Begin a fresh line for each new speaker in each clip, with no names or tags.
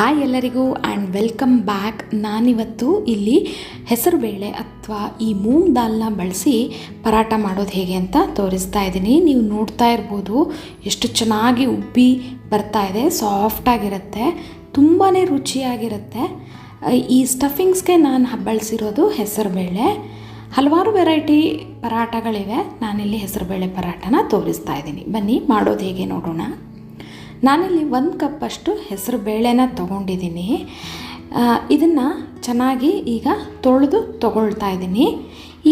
Hi ಎಲ್ಲರಿಗೂ and welcome back ನಾನಿವತ್ತು ಇಲ್ಲಿ ಹೆಸರುಬೇಳೆ ಅಥವಾ ಈ ಮೂಂಗ್ ದಾಲ್ನ ಬಳಸಿ ಪರಾಟ ಮಾಡೋದು ಹೇಗೆ ಅಂತ ತೋರಿಸ್ತಾ ಇದ್ದೀನಿ. ನೀವು ನೋಡ್ತಾ ಇರ್ಬೋದು ಎಷ್ಟು ಚೆನ್ನಾಗಿ ಉಬ್ಬಿ ಬರ್ತಾ ಇದೆ ಸಾಫ್ಟಾಗಿರುತ್ತೆ ತುಂಬಾ ರುಚಿಯಾಗಿರುತ್ತೆ. ಈ ಸ್ಟಫಿಂಗ್ಸ್ಗೆ ನಾನು ಬಳಸಿರೋದು ಹೆಸರುಬೇಳೆ ಹಲವಾರು ವೆರೈಟಿ ಪರಾಟಗಳಿವೆ ನಾನಿಲ್ಲಿ ಹೆಸರುಬೇಳೆ ಪರಾಟನ ತೋರಿಸ್ತಾ ಇದ್ದೀನಿ. ಬನ್ನಿ ಮಾಡೋದು ಹೇಗೆ ನೋಡೋಣ. ನಾನಿಲ್ಲಿ ಒಂದು ಕಪ್ಪಷ್ಟು ಹೆಸರು ಬೇಳೆನ ತೊಗೊಂಡಿದ್ದೀನಿ. ಇದನ್ನು ಚೆನ್ನಾಗಿ ಈಗ ತೊಳೆದು ತೊಗೊಳ್ತಾ ಇದ್ದೀನಿ.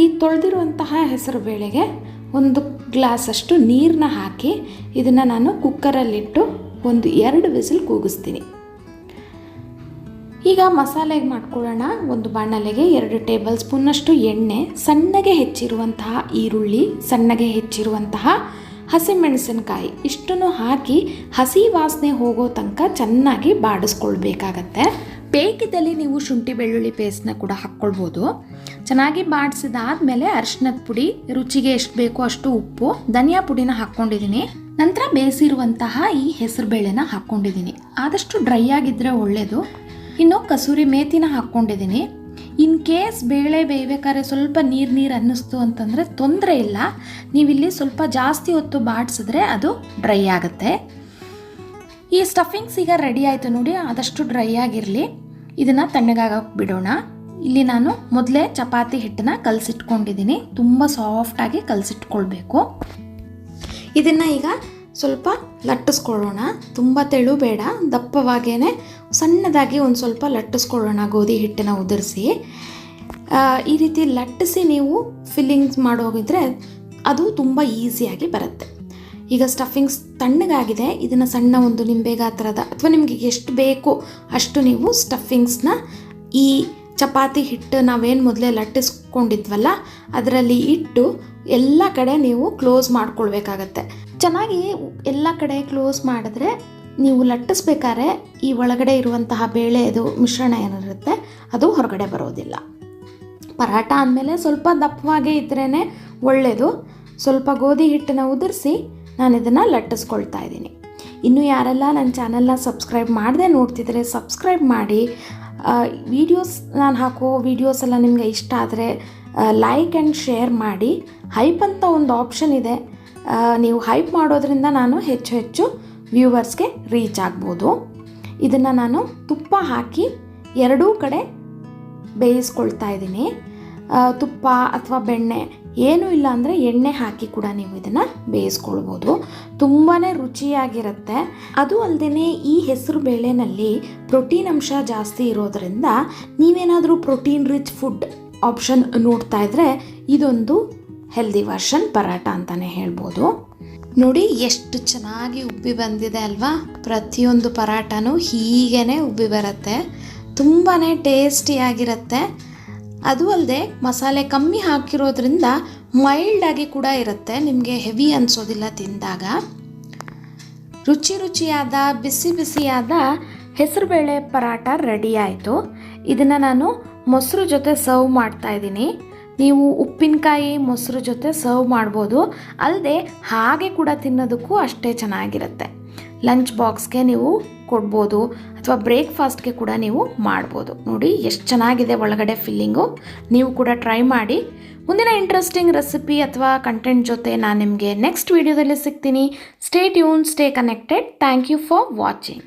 ಈ ತೊಳೆದಿರುವಂತಹ ಹೆಸರು ಬೇಳೆಗೆ ಒಂದು ಗ್ಲಾಸಷ್ಟು ನೀರನ್ನ ಹಾಕಿ ಇದನ್ನು ನಾನು ಕುಕ್ಕರಲ್ಲಿಟ್ಟು ಒಂದು ಎರಡು ವಿಸಿಲ್ ಕೂಗಿಸ್ತೀನಿ. ಈಗ ಮಸಾಲೆಗೆ ಮಾಡ್ಕೊಳ್ಳೋಣ. ಒಂದು ಬಾಣಲೆಗೆ ಎರಡು ಟೇಬಲ್ ಸ್ಪೂನಷ್ಟು ಎಣ್ಣೆ, ಸಣ್ಣಗೆ ಹೆಚ್ಚಿರುವಂತಹ ಈರುಳ್ಳಿ, ಸಣ್ಣಗೆ ಹೆಚ್ಚಿರುವಂತಹ ಹಸಿಮೆಣಸಿನಕಾಯಿ, ಇಷ್ಟನ್ನು ಹಾಕಿ ಹಸಿ ವಾಸನೆ ಹೋಗೋ ತನಕ ಚೆನ್ನಾಗಿ ಬಾಡಿಸ್ಕೊಳ್ಬೇಕಾಗತ್ತೆ. ಬೇಕಿದ್ದಲ್ಲಿ ನೀವು ಶುಂಠಿ ಬೆಳ್ಳುಳ್ಳಿ ಪೇಸ್ಟ್ನ ಕೂಡ ಹಾಕ್ಕೊಳ್ಬೋದು. ಚೆನ್ನಾಗಿ ಬಾಡಿಸಿದಾದ್ಮೇಲೆ ಅರಿಶಿನದ ಪುಡಿ, ರುಚಿಗೆ ಎಷ್ಟು ಬೇಕೋ ಅಷ್ಟು ಉಪ್ಪು, ಧನಿಯಾ ಪುಡಿನ ಹಾಕ್ಕೊಂಡಿದ್ದೀನಿ. ನಂತರ ಬೇಯಿಸಿರುವಂತಹ ಈ ಹೆಸರು ಬೇಳೆನ ಹಾಕ್ಕೊಂಡಿದ್ದೀನಿ. ಆದಷ್ಟು ಡ್ರೈ ಆಗಿದ್ದರೆ ಒಳ್ಳೆಯದು ಇನ್ನು ಕಸೂರಿ ಮೇತಿನ ಹಾಕ್ಕೊಂಡಿದ್ದೀನಿ. ಇನ್ ಕೇಸ್ ಬೇಳೆ ಬೇಯಬೇಕಾದ್ರೆ ಸ್ವಲ್ಪ ನೀರು ನೀರು ಅನ್ನಿಸ್ತು ಅಂತಂದರೆ ತೊಂದರೆ ಇಲ್ಲ. ನೀವಿಲ್ಲಿ ಸ್ವಲ್ಪ ಜಾಸ್ತಿ ಹೊತ್ತು ಬಾಡಿಸಿದ್ರೆ ಅದು ಡ್ರೈ ಆಗುತ್ತೆ. ಈ ಸ್ಟಫಿಂಗ್ಸ್ ಈಗ ರೆಡಿ ಆಯಿತು ನೋಡಿ, ಆದಷ್ಟು ಡ್ರೈ ಆಗಿರಲಿ. ಇದನ್ನು ತಣ್ಣಗಾಗಕ್ಕೆ ಬಿಡೋಣ. ಇಲ್ಲಿ ನಾನು ಮೊದಲೇ ಚಪಾತಿ ಹಿಟ್ಟನ್ನ ಕಲಸಿಟ್ಕೊಂಡಿದ್ದೀನಿ ತುಂಬ ಸಾಫ್ಟಾಗಿ ಕಲಸಿಟ್ಕೊಳ್ಬೇಕು. ಇದನ್ನು ಈಗ ಸ್ವಲ್ಪ ಲಟ್ಟಿಸ್ಕೊಳ್ಳೋಣ. ತುಂಬ ತೆಳು ಬೇಡ ದಪ್ಪವಾಗೇ ಸಣ್ಣದಾಗಿ ಒಂದು ಸ್ವಲ್ಪ ಲಟ್ಟಿಸ್ಕೊಳ್ಳೋಣ, ಗೋಧಿ ಹಿಟ್ಟನ್ನು ಉದುರಿಸಿ. ಈ ರೀತಿ ಲಟ್ಟಿಸಿ ನೀವು ಫಿಲ್ಲಿಂಗ್ಸ್ ಮಾಡೋಗಿದ್ರೆ ಅದು ತುಂಬ ಈಸಿಯಾಗಿ ಬರುತ್ತೆ. ಈಗ ಸ್ಟಫಿಂಗ್ಸ್ ತಣ್ಣಗಾಗಿದೆ, ಇದನ್ನು ಸಣ್ಣ ಒಂದು ನಿಂಬೆ ಗಾತ್ರದ ಅಥವಾ ನಿಮಗೆ ಎಷ್ಟು ಬೇಕು ಅಷ್ಟು ನೀವು ಸ್ಟಫಿಂಗ್ಸ್ನ ಈ ಚಪಾತಿ ಹಿಟ್ಟು ನಾವೇನು ಮೊದಲೇ ಲಟ್ಟಿಸ್ಕೊಂಡಿದ್ವಲ್ಲ, ಅದರಲ್ಲಿ ಇಟ್ಟು ಎಲ್ಲ ಕಡೆ ನೀವು ಕ್ಲೋಸ್ ಮಾಡ್ಕೊಳ್ಬೇಕಾಗತ್ತೆ. ಚೆನ್ನಾಗಿ ಎಲ್ಲ ಕಡೆ ಕ್ಲೋಸ್ ಮಾಡಿದ್ರೆ ನೀವು ಲಟ್ಟಿಸ್ಬೇಕಾದ್ರೆ ಈ ಒಳಗಡೆ ಇರುವಂತಹ ಬೇಳೆದು ಮಿಶ್ರಣ ಏನಿರುತ್ತೆ, ಅದು ಹೊರಗಡೆ ಬರೋದಿಲ್ಲ. ಪರಾಟ ಅಂದಮೇಲೆ ಸ್ವಲ್ಪ ದಪ್ಪವಾಗೇ ಇದ್ರೇ ಒಳ್ಳೆಯದು ಸ್ವಲ್ಪ ಗೋಧಿ ಹಿಟ್ಟನ್ನು ಉದುರಿಸಿ ನಾನು ಇದನ್ನು ಲಟ್ಟಿಸ್ಕೊಳ್ತಾ ಇದ್ದೀನಿ. ಇನ್ನು ಯಾರೆಲ್ಲ ನನ್ನ ಚಾನಲ್ನ ಸಬ್ಸ್ಕ್ರೈಬ್ ಮಾಡದೆ ನೋಡ್ತಿದ್ರೆ ಸಬ್ಸ್ಕ್ರೈಬ್ ಮಾಡಿ. ವೀಡಿಯೋಸ್ ನಾನು ಹಾಕೋ ವೀಡಿಯೋಸ್ ಎಲ್ಲ ನಿಮಗೆ ಇಷ್ಟ ಆದರೆ ಲೈಕ್ ಆ್ಯಂಡ್ ಶೇರ್ ಮಾಡಿ. ಹೈಪ್ ಅಂತ ಒಂದು ಆಪ್ಷನ್ ಇದೆ. ನೀವು ಹೈಪ್ ಮಾಡೋದ್ರಿಂದ ನಾನು ಹೆಚ್ಚು ಹೆಚ್ಚು ವ್ಯೂವರ್ಸ್ಗೆ ರೀಚ್ ಆಗ್ಬೋದು. ಇದನ್ನು ನಾನು ತುಪ್ಪ ಹಾಕಿ ಎರಡೂ ಕಡೆ ಬೇಯಿಸ್ಕೊಳ್ತಾ ಇದ್ದೀನಿ. ತುಪ್ಪ ಅಥವಾ ಬೆಣ್ಣೆ ಏನೂ ಇಲ್ಲ ಅಂದರೆ ಎಣ್ಣೆ ಹಾಕಿ ಕೂಡ ನೀವು ಇದನ್ನು ಬೇಯಿಸ್ಕೊಳ್ಬೋದು. ತುಂಬಾ ರುಚಿಯಾಗಿರುತ್ತೆ. ಅದು ಅಲ್ಲದೆ ಈ ಹೆಸರು ಬೇಳೆನಲ್ಲಿ ಪ್ರೋಟೀನ್ ಅಂಶ ಜಾಸ್ತಿ ಇರೋದರಿಂದ ನೀವೇನಾದರೂ ಪ್ರೋಟೀನ್ ರಿಚ್ ಫುಡ್ ಆಪ್ಷನ್ ನೋಡ್ತಾ ಇದ್ದರೆ ಇದೊಂದು ಹೆಲ್ದಿ ವರ್ಷನ್ ಪರಾಟ ಅಂತಲೇ ಹೇಳ್ಬೋದು. ನೋಡಿ ಎಷ್ಟು ಚೆನ್ನಾಗಿ ಉಬ್ಬಿ ಬಂದಿದೆ ಅಲ್ವಾ? ಪ್ರತಿಯೊಂದು ಪರಾಟನೂ ಹೀಗೇ ಉಬ್ಬಿ ಬರುತ್ತೆ. ತುಂಬಾ ಟೇಸ್ಟಿಯಾಗಿರುತ್ತೆ ಅದು ಅಲ್ಲದೆ ಮಸಾಲೆ ಕಮ್ಮಿ ಹಾಕಿರೋದ್ರಿಂದ ಮೈಲ್ಡಾಗಿ ಕೂಡ ಇರುತ್ತೆ. ನಿಮಗೆ ಹೆವಿ ಅನಿಸೋದಿಲ್ಲ ತಿಂದಾಗ. ರುಚಿ ರುಚಿಯಾದ, ಬಿಸಿ ಬಿಸಿಯಾದ ಹೆಸರುಬೇಳೆ ಪರಾಟ ರೆಡಿ ಆಯಿತು. ಇದನ್ನು ನಾನು ಮೊಸರು ಜೊತೆ ಸರ್ವ್ ಮಾಡ್ತಾ ಇದ್ದೀನಿ. ನೀವು ಉಪ್ಪಿನಕಾಯಿ, ಮೊಸರು ಜೊತೆ ಸರ್ವ್ ಮಾಡ್ಬೋದು. ಅಲ್ಲದೆ ಹಾಗೆ ಕೂಡ ತಿನ್ನೋದಕ್ಕೂ ಅಷ್ಟೇ ಚೆನ್ನಾಗಿರುತ್ತೆ. ಲಂಚ್ ಬಾಕ್ಸ್ಗೆ ನೀವು ಕೊಡ್ಬೋದು ಅಥವಾ ಬ್ರೇಕ್ಫಾಸ್ಟ್ಗೆ ಕೂಡ ನೀವು ಮಾಡ್ಬೋದು. ನೋಡಿ, ಎಷ್ಟು ಚೆನ್ನಾಗಿದೆ ಒಳಗಡೆ ಫಿಲ್ಲಿಂಗು ನೀವು ಕೂಡ ಟ್ರೈ ಮಾಡಿ. ಮುಂದಿನ ಇಂಟ್ರೆಸ್ಟಿಂಗ್ ರೆಸಿಪಿ ಅಥವಾ ಕಂಟೆಂಟ್ ಜೊತೆ ನಾನು ನಿಮಗೆ ನೆಕ್ಸ್ಟ್ ವೀಡಿಯೋದಲ್ಲಿ ಸಿಗ್ತೀನಿ. Stay tune stay connected thank you for watching